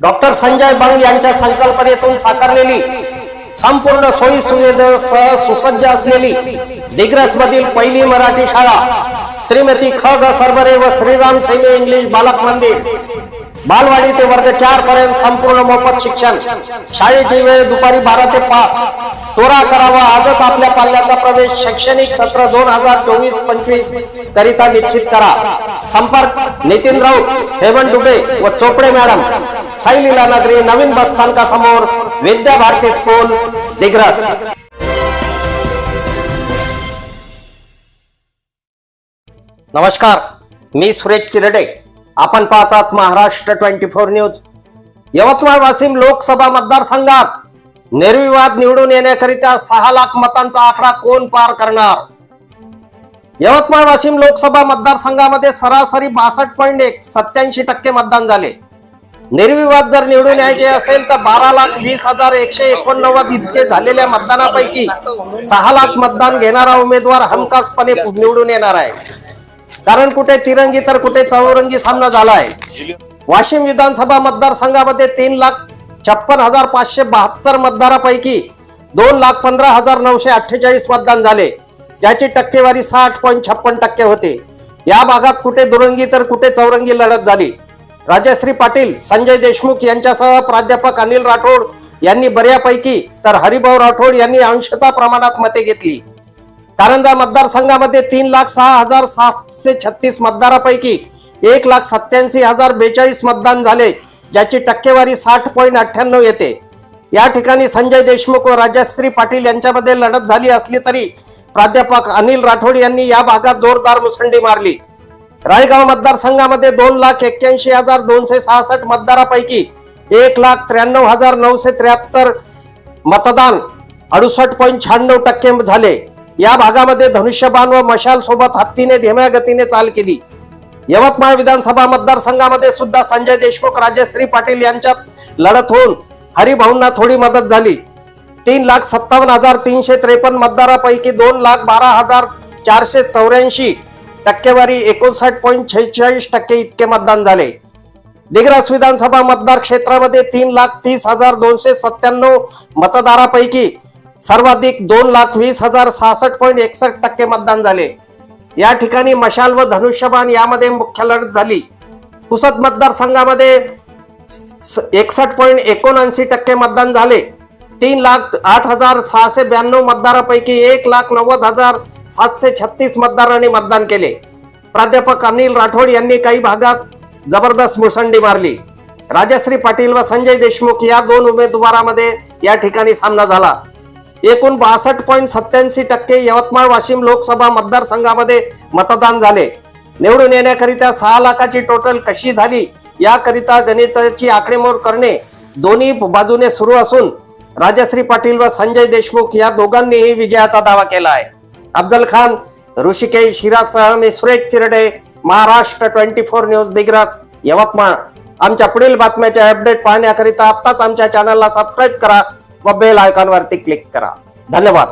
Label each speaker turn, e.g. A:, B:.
A: Doctor Sanjay Bang यांच्या संकल्पनेतून साकारलेली संपूर्ण सोयी सुविधेसह सुसज्ज असलेली दिग्रस मधील पहिली मराठी शाळा श्रीमती ख ग सरबरे व श्रीराम सैनी इंग्लिश बालक मंदिर बालवाडी ते वर्ग चार पर्यंत संपूर्ण मोफत शिक्षण शाळेची वेळ दुपारी बारा ते पाच तोरा करावा आजच आपल्या पाल्याचा प्रवेश शैक्षणिक सत्र दोन हजार चोवीस पंचवीस करिता निश्चित करा. संपर्क नितीन राऊत हेमंत डुबे व चोपडे मॅडम. साई नगरी नवीन बस स्थानकासमोर विद्या भारती स्कूल दिग्रस. नमस्कार मी सुरेश चिरडे. आपण पाहतात Maharashtra twenty four news. Yavatmal Washim Lok Sabha मतदारसंघात निर्विवाद निवडून येण्याकरिता सहा लाख मतांचा आकडा कोण पार करणार? यवतमाळ वाशिम लोकसभा मतदारसंघामध्ये सरासरी बासष्ट पॉईंट एक सत्याऐंशी टक्के मतदान झाले. निर्विवाद जर निवडून यायचे असेल तर बारा लाख वीस हजार एकशे एकोणनव्वद इतके झालेल्या मतदानापैकी सहा लाख मतदान घेणारा उमेदवार हमखासपणे निवडून येणार आहे. कारण कुठे तिरंगी तर कुठे चौरंगी सामना झालाय. वाशिम विधानसभा मतदारसंघामध्ये तीन लाख छप्पन हजार पाचशे बहात्तर मतदारापैकी दोन लाख पंधरा हजार नऊशे अठ्ठेचाळीस मतदान झाले. ज्याची टक्केवारी साठ पॉईंट छप्पन टक्के होते. या भागात कुठे दुरंगी तर कुठे चौरंगी लढत झाली. राजश्री पाटील संजय देशमुख यांच्यासह प्राध्यापक अनिल राठोड यांनी बऱ्यापैकी तर हरिभाऊ राठोड यांनी अंशतः प्रमाणात मते घेतली. कारंजा मतदारसंघामध्ये तीन लाख सहा हजार सातशे छत्तीस मतदारापैकी एक लाख सत्याऐंशी हजार बेचाळीस मतदान झाले ज्याची टक्केवारी साठ पॉईंट अठ्ठ्याण्णव येते. या ठिकाणी संजय देशमुख व राजश्री पाटील यांच्यामध्ये लढत झाली असली तरी प्राध्यापक अनिल राठोड यांनी या भागात जोरदार मुसंडी मारली. रायगाव मतदारसंघामध्ये दोन लाख एक्क्याऐंशी हजार दोनशे सहासष्ट मतदारापैकी एक लाख त्र्याण्णव हजार नऊशे त्र्याहत्तर मतदान अडुसष्ट पॉईंट शहाण्णव टक्के झाले. या भागामध्ये धनुष्यबाण व मशाल सोबत हत्तीने धीम्या गतीने चाल केली. यवतमाळ विधानसभा मतदारसंघामध्ये सुद्धा संजय देशमुख राजश्री पाटील यांच्यात लढत होऊन हरिभाऊंना थोडी मदत झाली. तीन लाख सत्तावन्न हजार तीनशे त्रेपन्न मतदारापैकी दोन लाख बारा हजार चारशे चौऱ्याऐंशी टक्केवारी एकोणसाठ पॉईंट छेचाळीस टक्के इतके मतदान झाले. दिग्रस विधानसभा मतदार क्षेत्रामध्ये तीन लाख तीस हजार दोनशे सत्त्याण्णव मतदारापैकी सर्वाधिक दोन लाख वीस हजार सहासष्ट पॉईंट एकसष्ट टक्के मतदान झाले. या ठिकाणी मशाल व धनुष्यबाण यामध्ये मुख्य लढत झाली. पुसद मतदारसंघामध्ये एकसष्ट पॉईंट एकोणऐंशी टक्के मतदान झाले. तीन लाख आठ हजार सहाशे ब्याण्णव मतदारापैकी एक लाख नव्वद हजार सातशे छत्तीस मतदारांनी मतदान केले. प्राध्यापक अनिल राठोड यांनी काही भागात जबरदस्त मुसंडी मारली. राजश्री पाटील व संजय देशमुख या दोन उमेदवारामध्ये या ठिकाणी सामना झाला. एकूण बासष्ट पॉईंट सत्याऐंशी टक्के यवतमाळ वाशिम लोकसभा मतदारसंघामध्ये मतदान झाले. निवडून येण्याकरिता सहा लाखाची टोटल कशी झाली याकरिता गणिताची आकडेमोड करणे दोन्ही बाजूने सुरू असून राजश्री पाटील व संजय देशमुख या दोघांनीही विजयाचा दावा केला आहे अफजल खान ऋषिकेश हिरासह मी Suresh Chirde Maharashtra twenty four news Digras Yavatmal. आमच्या पुढील बातम्याचे अपडेट पाहण्याकरिता आत्ताच आमच्या चॅनलला सबस्क्राईब करा व बेल आयकॉनवरती क्लिक करा. धन्यवाद.